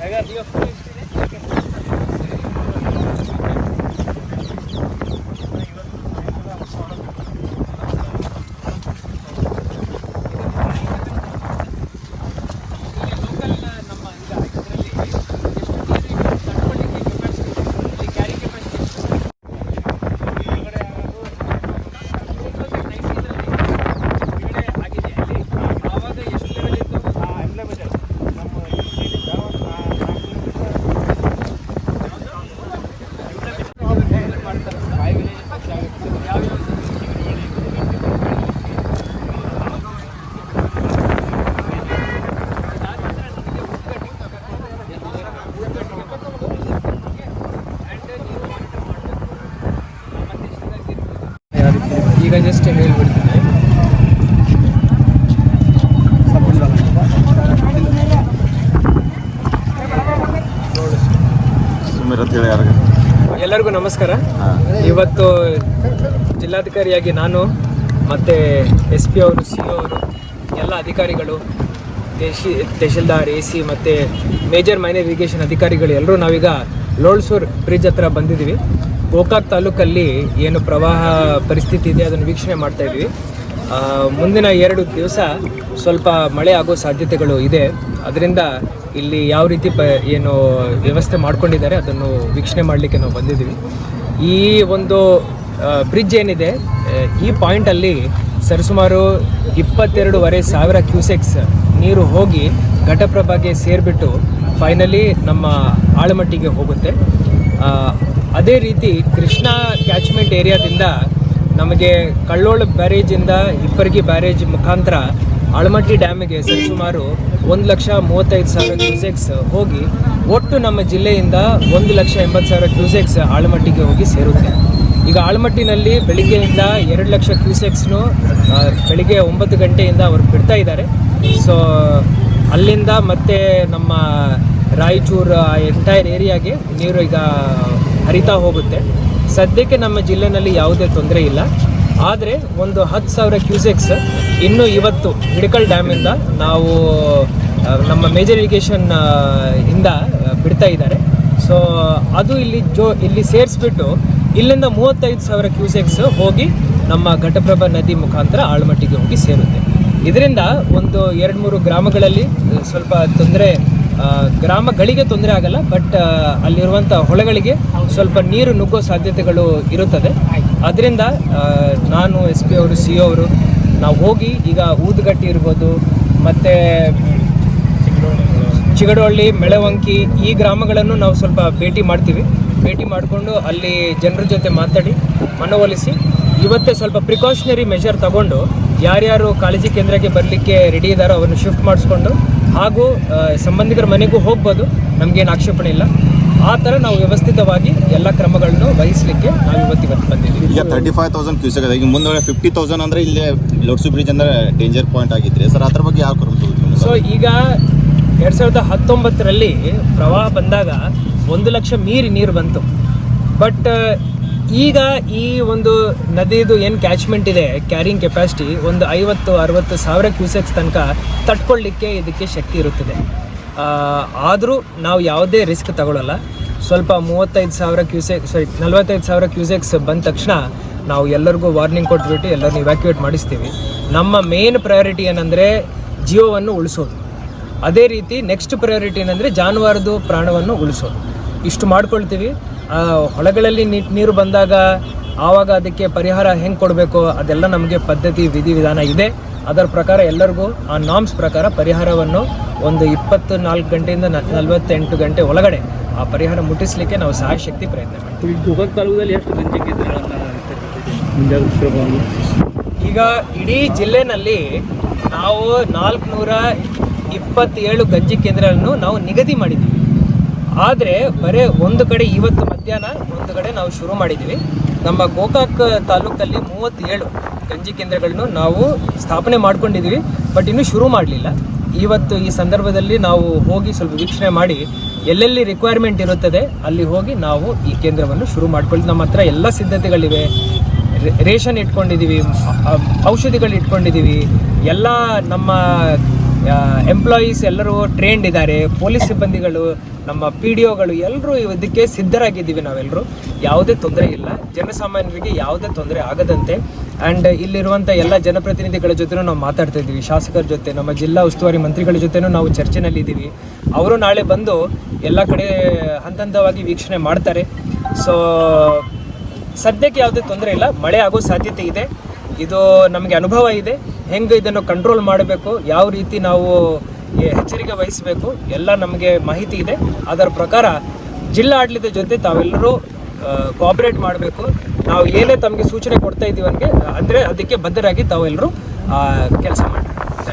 Agar, Dios, ಈಗ just ಹೇಳ್ಬಿಡ್ತೀನಿ. ಎಲ್ಲರಿಗೂ ನಮಸ್ಕಾರ. ಇವತ್ತು ಜಿಲ್ಲಾಧಿಕಾರಿಯಾಗಿ ನಾನು ಮತ್ತು ಎಸ್ ಪಿ ಅವರು ಸಿ ಅವರು ಎಲ್ಲ ಅಧಿಕಾರಿಗಳು ದೇಶಿ ತಹಶೀಲ್ದಾರ್ ಎ ಸಿ ಮತ್ತು ಮೇಜರ್ ಮೈನರ್ ಇರಿಗೇಷನ್ ಅಧಿಕಾರಿಗಳು ಎಲ್ಲರೂ ನಾವೀಗ ಲೋಳ್ಸೂರ್ ಬ್ರಿಡ್ಜ್ ಹತ್ರ ಬಂದಿದ್ದೀವಿ. ಗೋಕಾಕ್ ತಾಲೂಕಲ್ಲಿ ಏನು ಪ್ರವಾಹ ಪರಿಸ್ಥಿತಿ ಇದೆ, ಅದನ್ನು ವೀಕ್ಷಣೆ ಮಾಡ್ತಾ ಇದ್ವಿ. ಮುಂದಿನ ಎರಡು ದಿವಸ ಸ್ವಲ್ಪ ಮಳೆ ಆಗೋ ಸಾಧ್ಯತೆಗಳು ಇದೆ. ಅದರಿಂದ ಇಲ್ಲಿ ಯಾವ ರೀತಿ ಪ, ಏನು ವ್ಯವಸ್ಥೆ ಮಾಡ್ಕೊಂಡಿದ್ದಾರೆ ಅದನ್ನು ವೀಕ್ಷಣೆ ಮಾಡಲಿಕ್ಕೆ ನಾವು ಬಂದಿದ್ದೀವಿ. ಈ ಒಂದು ಬ್ರಿಡ್ಜ್ ಏನಿದೆ ಈ ಪಾಯಿಂಟಲ್ಲಿ ಸರಿಸುಮಾರು ಇಪ್ಪತ್ತೆರಡೂವರೆ ಸಾವಿರ ಕ್ಯೂಸೆಕ್ಸ್ ನೀರು ಹೋಗಿ ಘಟಪ್ರಭಾಗೆ ಸೇರಿಬಿಟ್ಟು ಫೈನಲಿ ನಮ್ಮ ಆಳಮಟ್ಟಿಗೆ ಹೋಗುತ್ತೆ. ಅದೇ ರೀತಿ ಕೃಷ್ಣಾ ಕ್ಯಾಚ್ಮೆಂಟ್ ಏರಿಯಾದಿಂದ ನಮಗೆ ಕಳ್ಳೋಳ ಬ್ಯಾರೇಜಿಂದ ಇಬ್ಬರಿಗೆ ಬ್ಯಾರೇಜ್ ಮುಖಾಂತರ ಆಳಮಟ್ಟಿ ಡ್ಯಾಮಿಗೆ ಸರಿಸುಮಾರು ಒಂದು ಲಕ್ಷ ಮೂವತ್ತೈದು ಸಾವಿರ ಕ್ಯೂಸೆಕ್ಸ್ ಹೋಗಿ ಒಟ್ಟು ನಮ್ಮ ಜಿಲ್ಲೆಯಿಂದ ಒಂದು ಲಕ್ಷ ಎಂಬತ್ತು ಸಾವಿರ ಕ್ಯೂಸೆಕ್ಸ್ ಆಳಮಟ್ಟಿಗೆ ಹೋಗಿ ಸೇರುತ್ತೆ. ಈಗ ಆಳಮಟ್ಟಿನಲ್ಲಿ ಬೆಳಿಗ್ಗೆಯಿಂದ ಎರಡು ಲಕ್ಷ ಕ್ಯೂಸೆಕ್ಸ್ನು ಬೆಳಿಗ್ಗೆ ಒಂಬತ್ತು ಗಂಟೆಯಿಂದ ಅವರು ಬಿಡ್ತಾ ಇದ್ದಾರೆ. ಸೊ ಅಲ್ಲಿಂದ ಮತ್ತೆ ನಮ್ಮ ರಾಯಚೂರು ಎಂಟೈರ್ ಏರಿಯಾಗೆ ನೀರು ಈಗ ಹರಿತಾ ಹೋಗುತ್ತೆ. ಸದ್ಯಕ್ಕೆ ನಮ್ಮ ಜಿಲ್ಲೆನಲ್ಲಿ ಯಾವುದೇ ತೊಂದರೆ ಇಲ್ಲ. ಆದರೆ ಒಂದು ಹತ್ತು ಸಾವಿರ ಕ್ಯೂಸೆಕ್ಸ್ ಇನ್ನು ಇವತ್ತು ಹಿಡಕಲ್ ಡ್ಯಾಮಿಂದ ನಾವು ನಮ್ಮ ಮೇಜರ್ ಇರಿಗೇಷನ್ ಇಂದ ಬಿಡ್ತಾ ಇದ್ದಾರೆ. ಸೊ, ಅದು ಇಲ್ಲಿ ಜೋ, ಇಲ್ಲಿ ಸೇರಿಸ್ಬಿಟ್ಟು ಇಲ್ಲಿಂದ ಮೂವತ್ತೈದು ಸಾವಿರ ಕ್ಯೂಸೆಕ್ಸ್ ಹೋಗಿ ನಮ್ಮ ಘಟಪ್ರಭಾ ನದಿ ಮುಖಾಂತರ ಆಳ್ಮಟ್ಟಿಗೆ ಹೋಗಿ ಸೇರುತ್ತೆ. ಇದರಿಂದ ಒಂದು ಎರಡು ಮೂರು ಗ್ರಾಮಗಳಲ್ಲಿ ಸ್ವಲ್ಪ ತೊಂದರೆ ಗ್ರಾಮಗಳಿಗೆ ತೊಂದರೆ ಆಗಲ್ಲ ಬಟ್ ಅಲ್ಲಿರುವಂಥ ಹೊಳೆಗಳಿಗೆ ಸ್ವಲ್ಪ ನೀರು ನುಗ್ಗೋ ಸಾಧ್ಯತೆಗಳು ಇರುತ್ತದೆ. ಅದರಿಂದ ನಾನು ಎಸ್ ಪಿ ಅವರು ಸಿ ಅವರು ನಾವು ಹೋಗಿ ಈಗ ಊದುಗಟ್ಟಿ ಇರ್ಬೋದು ಮತ್ತು ಚಿಗಡವಳ್ಳಿ ಮೆಳವಂಕಿ ಈ ಗ್ರಾಮಗಳನ್ನು ನಾವು ಸ್ವಲ್ಪ ಭೇಟಿ ಮಾಡ್ತೀವಿ. ಭೇಟಿ ಮಾಡಿಕೊಂಡು ಅಲ್ಲಿ ಜನರ ಜೊತೆ ಮಾತಾಡಿ ಮನವೊಲಿಸಿ ಇವತ್ತೇ ಸ್ವಲ್ಪ ಪ್ರಿಕಾಷನರಿ ಮೆಷರ್ ತಗೊಂಡು ಯಾರ್ಯಾರು ಕಾಳಜಿ ಕೇಂದ್ರಕ್ಕೆ ಬರಲಿಕ್ಕೆ ರೆಡಿ ಇದ್ದಾರೋ ಅವರನ್ನು ಶಿಫ್ಟ್ ಮಾಡಿಸ್ಕೊಂಡು ಹಾಗೂ ಸಂಬಂಧಿಕರ ಮನೆಗೂ ಹೋಗ್ಬೋದು. ನಮಗೇನು ಆಕ್ಷೇಪಣೆ ಇಲ್ಲ. ಆ ಥರ ನಾವು ವ್ಯವಸ್ಥಿತವಾಗಿ ಎಲ್ಲ ಕ್ರಮಗಳನ್ನು ವಹಿಸಲಿಕ್ಕೆ ನಾವು ಇವತ್ತು ಇವತ್ತು ಬಂದಿದ್ದೀವಿ. ಈಗ ತರ್ಟಿ ಫೈವ್ ತೌಸಂಡ್ ಕ್ಯೂಸೆಕ್ ಈಗ ಮುಂದೆ ಫಿಫ್ಟಿ ತೌಸಂಡ್ ಅಂದರೆ ಇಲ್ಲೇ ಲೋಡ್ಸು ಬ್ರಿಡ್ಜ್ ಅಂದರೆ ಡೇಂಜರ್ ಪಾಯಿಂಟ್ ಆಗಿದ್ರೆ ಸರ್ ಅದ್ರ ಬಗ್ಗೆ ಯಾವ ಕ್ರಮ ಸೊ ಈಗ ಎರಡು ಸಾವಿರದ ಹತ್ತೊಂಬತ್ತರಲ್ಲಿ ಪ್ರವಾಹ ಬಂದಾಗ ಒಂದು ಲಕ್ಷ ಮೀರಿ ನೀರು ಬಂತು. ಬಟ್ ಈಗ ಈ ಒಂದು ನದಿದು ಏನು ಕ್ಯಾಚ್ಮೆಂಟ್ ಇದೆ ಕ್ಯಾರಿಂಗ್ ಕೆಪಾಸಿಟಿ ಒಂದು ಐವತ್ತು, ಅರವತ್ತು ಸಾವಿರ ಕ್ಯೂಸೆಕ್ಸ್ ತನಕ ತಟ್ಕೊಳ್ಳಿಕ್ಕೆ ಇದಕ್ಕೆ ಶಕ್ತಿ ಇರುತ್ತದೆ. ಆದರೂ ನಾವು ಯಾವುದೇ ರಿಸ್ಕ್ ತಗೊಳ್ಳಲ್ಲ ಸ್ವಲ್ಪ ಮೂವತ್ತೈದು ಸಾವಿರ ಕ್ಯೂಸೆಕ್ ಸಾರಿ ನಲ್ವತ್ತೈದು ಸಾವಿರ ಕ್ಯೂಸೆಕ್ಸ್ ಬಂದ ತಕ್ಷಣ ನಾವು ಎಲ್ಲರಿಗೂ ವಾರ್ನಿಂಗ್ ಕೊಟ್ಬಿಟ್ಟು ಎಲ್ಲರನ್ನ ಇವ್ಯಾಕ್ಯುವೇಟ್ ಮಾಡಿಸ್ತೀವಿ. ನಮ್ಮ ಮೇನ್ ಪ್ರಯಾರಿಟಿ ಏನಂದರೆ ಜೀವವನ್ನು ಉಳಿಸೋದು. ಅದೇ ರೀತಿ ನೆಕ್ಸ್ಟ್ ಪ್ರಯಾರಿಟಿ ಏನಂದರೆ ಜಾನುವಾರದು ಪ್ರಾಣವನ್ನು ಉಳಿಸೋದು. ಇಷ್ಟು ಮಾಡ್ಕೊಳ್ತೀವಿ. ಆ, ಹೊಳೆಗಳಲ್ಲಿ ನೀರು ಬಂದಾಗ ಆವಾಗ ಅದಕ್ಕೆ ಪರಿಹಾರ ಹೆಂಗೆ ಕೊಡಬೇಕು? ಅದೆಲ್ಲ ನಮಗೆ ಪದ್ಧತಿ ವಿಧಿವಿಧಾನ ಇದೆ. ಅದರ ಪ್ರಕಾರ ಎಲ್ಲರಿಗೂ ಆ ನಾಮ್ಸ್ ಪ್ರಕಾರ ಪರಿಹಾರವನ್ನು ಒಂದು ಇಪ್ಪತ್ತು ನಾಲ್ಕು ಗಂಟೆಯಿಂದ ನಲವತ್ತೆಂಟು ಗಂಟೆ ಒಳಗಡೆ ಆ ಪರಿಹಾರ ಮುಟ್ಟಿಸಲಿಕ್ಕೆ ನಾವು ಸಹಾಯಶಕ್ತಿ ಪ್ರಯತ್ನ ಮಾಡ್ತೀವಿ. ಎಷ್ಟು ಈಗ ಇಡೀ ಜಿಲ್ಲೆನಲ್ಲಿ ನಾವು ನಾಲ್ಕುನೂರ ಇಪ್ಪತ್ತೇಳು ಗಂಜಿ ಕೇಂದ್ರಗಳನ್ನು ನಾವು ನಿಗದಿ ಮಾಡಿದ್ದೀವಿ. ಆದರೆ ಬರೀ ಒಂದು ಕಡೆ ಇವತ್ತು ಮಧ್ಯಾಹ್ನ, ಒಂದು ಕಡೆ ನಾವು ಶುರು ಮಾಡಿದ್ದೀವಿ ನಮ್ಮ ಗೋಕಾಕ್ ತಾಲೂಕಲ್ಲಿ ಮೂವತ್ತೇಳು ಗಂಜಿ ಕೇಂದ್ರಗಳನ್ನು ನಾವು ಸ್ಥಾಪನೆ ಮಾಡ್ಕೊಂಡಿದ್ದೀವಿ ಬಟ್ ಇನ್ನೂ ಶುರು ಮಾಡಲಿಲ್ಲ. ಇವತ್ತು ಈ ಸಂದರ್ಭದಲ್ಲಿ ನಾವು ಹೋಗಿ ಸ್ವಲ್ಪ ವೀಕ್ಷಣೆ ಮಾಡಿ, ಎಲ್ಲೆಲ್ಲಿ ರಿಕ್ವೈರ್ಮೆಂಟ್ ಇರುತ್ತದೆ, ಅಲ್ಲಿ ಹೋಗಿ ನಾವು ಈ ಕೇಂದ್ರವನ್ನು ಶುರು ಮಾಡ್ಕೊಳ್ಳಿ ನಮ್ಮ ಹತ್ರ ಎಲ್ಲ ಸಿದ್ಧತೆಗಳಿವೆ. ರೇಷನ್ ಇಟ್ಕೊಂಡಿದ್ದೀವಿ ಔಷಧಿಗಳು ಇಟ್ಕೊಂಡಿದ್ದೀವಿ ಎಲ್ಲ ನಮ್ಮ ಎಂಪ್ಲಾಯೀಸ್ ಎಲ್ಲರೂ ಟ್ರೈನ್ಡ್ ಇದ್ದಾರೆ. ಪೊಲೀಸ್ ಸಿಬ್ಬಂದಿಗಳು, ನಮ್ಮ ಪಿ ಡಿ ಒಗಳು ಎಲ್ಲರೂ ಇದಕ್ಕೆ ಸಿದ್ಧರಾಗಿದ್ದೀವಿ ನಾವೆಲ್ಲರೂ ಯಾವುದೇ ತೊಂದರೆ ಇಲ್ಲ. ಜನಸಾಮಾನ್ಯರಿಗೆ ಯಾವುದೇ ತೊಂದರೆ ಆಗದಂತೆ. ಆ್ಯಂಡ್ ಇಲ್ಲಿರುವಂಥ ಎಲ್ಲ ಜನಪ್ರತಿನಿಧಿಗಳ ಜೊತೆನೂ ನಾವು ಮಾತಾಡ್ತಾ ಇದ್ದೀವಿ. ಶಾಸಕರ ಜೊತೆ, ನಮ್ಮ ಜಿಲ್ಲಾ ಉಸ್ತುವಾರಿ ಮಂತ್ರಿಗಳ ಜೊತೆನೂ ನಾವು ಚರ್ಚೆನಲ್ಲಿದ್ದೀವಿ ಅವರು ನಾಳೆ ಬಂದು ಎಲ್ಲ ಕಡೆ ಹಂತ ಹಂತವಾಗಿ ವೀಕ್ಷಣೆ ಮಾಡ್ತಾರೆ. ಸೊ ಸದ್ಯಕ್ಕೆ ಯಾವುದೇ ತೊಂದರೆ ಇಲ್ಲ. ಮಳೆ ಆಗೋ ಸಾಧ್ಯತೆ ಇದೆ. ಇದು ನಮಗೆ ಅನುಭವ ಇದೆ. ಹೆಂಗೆ ಇದನ್ನು ಕಂಟ್ರೋಲ್ ಮಾಡಬೇಕು ಯಾವ ರೀತಿ ನಾವು ಎಚ್ಚರಿಕೆ ವಹಿಸಬೇಕು ಎಲ್ಲ ನಮಗೆ ಮಾಹಿತಿ ಇದೆ. ಅದರ ಪ್ರಕಾರ ಜಿಲ್ಲಾ ಆಡಳಿತ ಜೊತೆ ತಾವೆಲ್ಲರೂ ಕೋಆಪರೇಟ್ ಮಾಡಬೇಕು. ನಾವು ಏನೇ ತಮಗೆ ಸೂಚನೆ ಕೊಡ್ತಾ ಇದ್ದೀವಿ ಅವನಿಗೆ ಅಂದರೆ ಅದಕ್ಕೆ ಬದ್ಧರಾಗಿ ತಾವೆಲ್ಲರೂ ಕೆಲಸ ಮಾಡಿ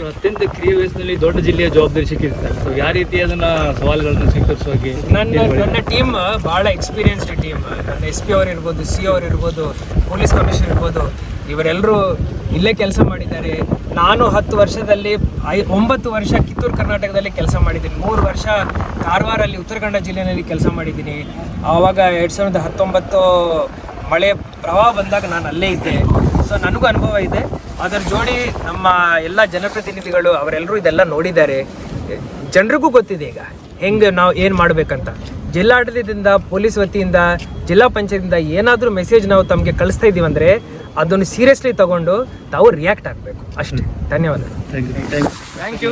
ಅತ್ಯಂತ ಕ್ರಿಯ ವಯಸ್ಸಿನಲ್ಲಿ ದೊಡ್ಡ ಜಿಲ್ಲೆಯ ಜವಾಬ್ದಾರಿ ಸಿಕ್ಕಿರ್ತಾರೆ ಸೊ ಯಾವ ರೀತಿ ಅದನ್ನ ಸವಾಲುಗಳನ್ನ ಸ್ವೀಕರಿಸುವಾಗಿ ನನ್ನ ನನ್ನ ಟೀಮ್ ಭಾಳ ಎಕ್ಸ್ಪೀರಿಯನ್ಸ್ಡ್ ಟೀಮ್ ನನ್ನ ಎಸ್ ಪಿ ಅವ್ರು ಇರ್ಬೋದು ಸಿ ಅವ್ರು ಇರ್ಬೋದು ಪೊಲೀಸ್ ಕಮಿಷನರ್ ಇರ್ಬೋದು. ಇವರೆಲ್ಲರೂ ಇಲ್ಲೇ ಕೆಲಸ ಮಾಡಿದ್ದಾರೆ. ನಾನು ಹತ್ತು ವರ್ಷದಲ್ಲಿ, ಐ, ಒಂಬತ್ತು ವರ್ಷ ಕಿತ್ತೂರು ಕರ್ನಾಟಕದಲ್ಲಿ ಕೆಲಸ ಮಾಡಿದ್ದೀನಿ. ಮೂರು ವರ್ಷ ಕಾರವಾರಲ್ಲಿ ಉತ್ತರ ಕನ್ನಡ ಜಿಲ್ಲೆಯಲ್ಲಿ ಕೆಲಸ ಮಾಡಿದ್ದೀನಿ. ಆವಾಗ ಎರಡು ಸಾವಿರದ ಹತ್ತೊಂಬತ್ತು ಮಳೆ ಪ್ರವಾಹ ಬಂದಾಗ ನಾನು ಅಲ್ಲೇ ಇದ್ದೆ. ಸೊ ನನಗೂ ಅನುಭವ ಇದೆ. ಅದರ ಜೋಡಿ ನಮ್ಮ ಎಲ್ಲ ಜನಪ್ರತಿನಿಧಿಗಳು ಅವರೆಲ್ಲರೂ ಇದೆಲ್ಲ ನೋಡಿದ್ದಾರೆ. ಜನರಿಗೂ ಗೊತ್ತಿದೆ ಈಗ. ಹೆಂಗೆ ನಾವು ಏನು ಮಾಡಬೇಕಂತ. ಜಿಲ್ಲಾಡಳಿತದಿಂದ, ಪೊಲೀಸ್ ವತಿಯಿಂದ, ಜಿಲ್ಲಾ ಪಂಚಾಯತಿಂದ ಏನಾದರೂ ಮೆಸೇಜ್ ನಾವು ತಮಗೆ ಕಳಿಸ್ತಾ ಇದ್ದೀವಿ ಅಂದರೆ ಅದನ್ನು ಸೀರಿಯಸ್ಲಿ ತಗೊಂಡು ತಾವು ರಿಯಾಕ್ಟ್ ಆಗಬೇಕು. ಅಷ್ಟೇ. ಧನ್ಯವಾದ thank you thank you thank you